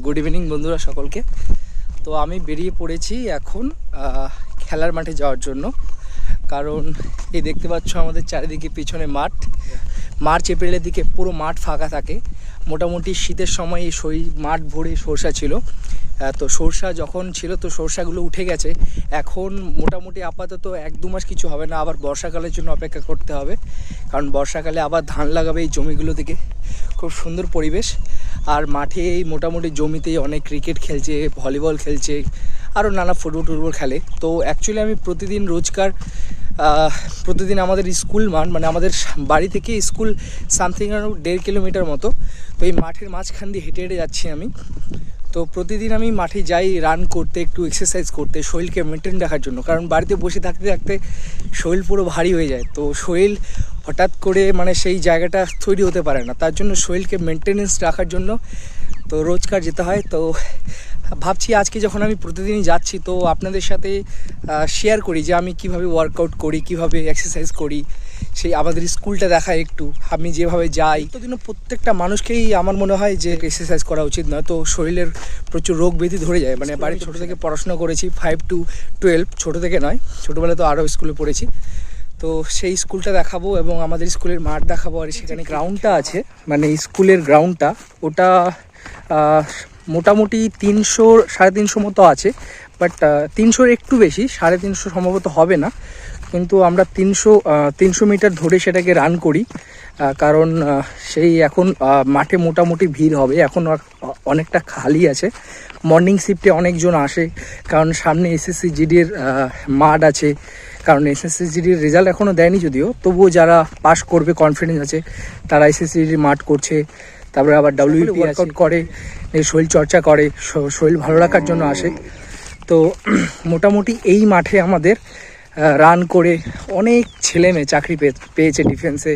Good evening বন্ধুরা সকলকে। তো আমি বেরিয়ে পড়েছি এখন খেলার মাঠে যাওয়ার জন্য। কারণ এই দেখতে পাচ্ছ আমাদের চারিদিকে পিছনে মাঠ। মার্চ, এপ্রিলের দিকে পুরো মাঠ ফাঁকা থাকে। মোটামুটি শীতের সময় এই সই মাঠ ভরে সরষা ছিল। তো সরষা যখন ছিল, তো সরষাগুলো উঠে গেছে। এখন মোটামুটি আপাতত এক দু মাস কিছু হবে না, আবার বর্ষাকালের জন্য অপেক্ষা করতে হবে। কারণ বর্ষাকালে আবার ধান লাগাবে এই জমিগুলো থেকে খুব সুন্দর পরিবেশ। আর মাঠে এই মোটামুটি জমিতেই অনেক ক্রিকেট খেলছে ভলিবল খেলছে, আরও নানা ফুটবল টুটবল খেলে। তো অ্যাকচুয়ালি আমি প্রতিদিন রোজকার প্রতিদিন আমাদের স্কুল মাঠ মানে আমাদের বাড়ি থেকে স্কুল সামথিং দেড় কিলোমিটার মতো, তো এই মাঠের মাঝখান দিয়ে হেঁটে হেঁটে যাচ্ছি আমি। তো প্রতিদিন আমি মাঠে যাই রান করতে, একটু এক্সারসাইজ করতে, শরীরকে মেনটেন রাখার জন্য। কারণ বাড়িতে বসে থাকতে থাকতে শরীর পুরো ভারী হয়ে যায়। তো শরীর হঠাৎ করে মানে সেই জায়গাটা তৈরি হতে পারে না। তার জন্য শরীরকে মেনটেনেন্স রাখার জন্য তো রোজকার যেতে হয়। তো ভাবছি আজকে যখন আমি প্রতিদিনই যাচ্ছি তো আপনাদের সাথে শেয়ার করি যে আমি কীভাবে ওয়ার্কআউট করি কীভাবে এক্সারসাইজ করি। সেই আমাদের স্কুলটা দেখা একটু। আমি যেভাবে যাই প্রতিদিন প্রত্যেকটা মানুষকেই আমার মনে হয় যে এক্সারসাইজ করা উচিত নয়। তো শরীরের প্রচুর রোগ ব্যাধি ধরে যায়। মানে বাড়ি ছোটো থেকে পড়াশোনা করেছি ফাইভ টু টুয়েলভ ছোটো থেকে নয় ছোটোবেলায় তো আরও স্কুলে পড়েছি। তো সেই স্কুলটা দেখাবো এবং আমাদের স্কুলের মাঠ দেখাবো আর সেখানে গ্রাউন্ডটা আছে। মানে স্কুলের গ্রাউন্ডটা ওটা মোটামুটি তিনশো, সাড়ে তিনশো মতো আছে বাট তিনশোর একটু বেশি, সাড়ে তিনশো সম্ভবত হবে না। কিন্তু আমরা তিনশো তিনশো মিটার ধরে সেটাকে রান করি কারণ সেই এখন মাঠে মোটামুটি ভিড় হবে। এখন অনেকটা খালি আছে। মর্নিং শিফটে অনেকজন আসে, কারণ সামনে এসএসসি জিডির মাঠ আছে। কারণ এসএসসি জিডির রেজাল্ট এখনও দেয়নি যদিও তবুও যারা পাস করবে কনফিডেন্স আছে তারা এসএসসি জিডির মাঠ করছে তারপরে আবার ডাব্লিউপি ওয়ার্কআউট করে শরীর চর্চা করে শরীর ভালো রাখার জন্য আসে। তো মোটামুটি এই মাঠে আমাদের রান করে অনেক ছেলে মেয়ে চাকরি পেয়ে- পেয়েছে ডিফেন্সে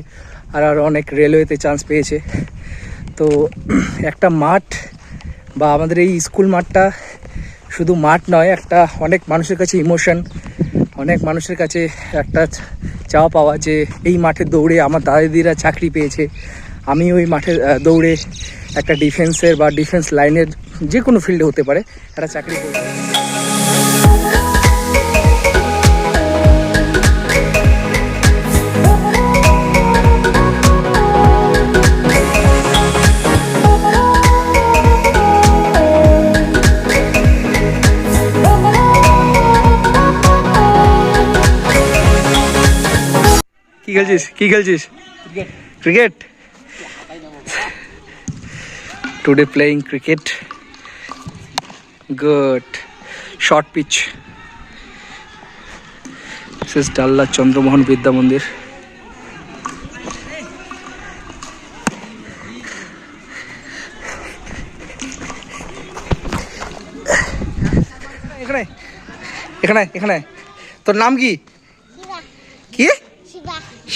আর আর অনেক রেলওয়েতে চান্স পেয়েছে। তো একটা মাঠ বা আমাদের এই স্কুল মাঠটা শুধু মাঠ নয় একটা অনেক মানুষের কাছে ইমোশন অনেক মানুষের কাছে একটা চাওয়া পাওয়া যে এই মাঠে দৌড়ে আমার দাদিদিরা চাকরি পেয়েছে। আমি ওই মাঠে দৌড়ে একটা ডিফেন্সের বা ডিফেন্স লাইনের যে কোনো ফিল্ডে হতে পারে, একটা চাকরি করব। কি খেলছিস? কি খেলছিস? Cricket today playing cricket good short pitch this ডাল্লা Chandramohan Vidya Mandir এখানে এখানে এখানে। তোর নাম কি? কি?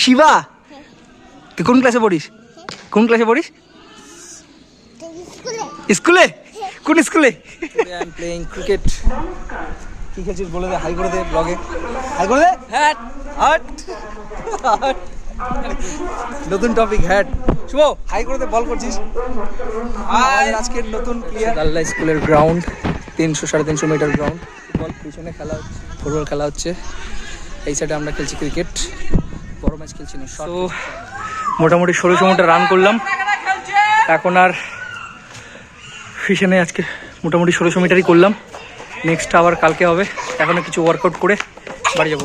শিবা তুই কোন ক্লাসে পড়িস? কোন ক্লাসে পড়িস? স্কুলে। স্কুলে? কোন স্কুলে? আই প্লেইং ক্রিকেট কি খেলছিস বলে দে হাই করে দে ব্লগে হাই করে দে। হ্যাট হাট হাট। নতুন টপিক হ্যাট শুভ হাই করে দে বল করছিস। আর আজকের নতুন প্লেয়ার দাল্লা স্কুলের গ্রাউন্ড তিনশো সাড়ে তিনশো মিটার গ্রাউন্ড ফুটবল পিছনে খেলা হচ্ছে ফুটবল খেলা হচ্ছে। এই সাইডে আমরা খেলছি ক্রিকেট বড় ম্যাচ খেলছি না তো মোটামুটি ষোলো সময়টা রান করলাম। এখন আর ফিশনে আজকে মোটামুটি ষোলোশো মিটারই করলাম। নেক্সট আবার কালকে হবে। এখনও কিছু ওয়ার্কআউট করে বাড়ি যাব।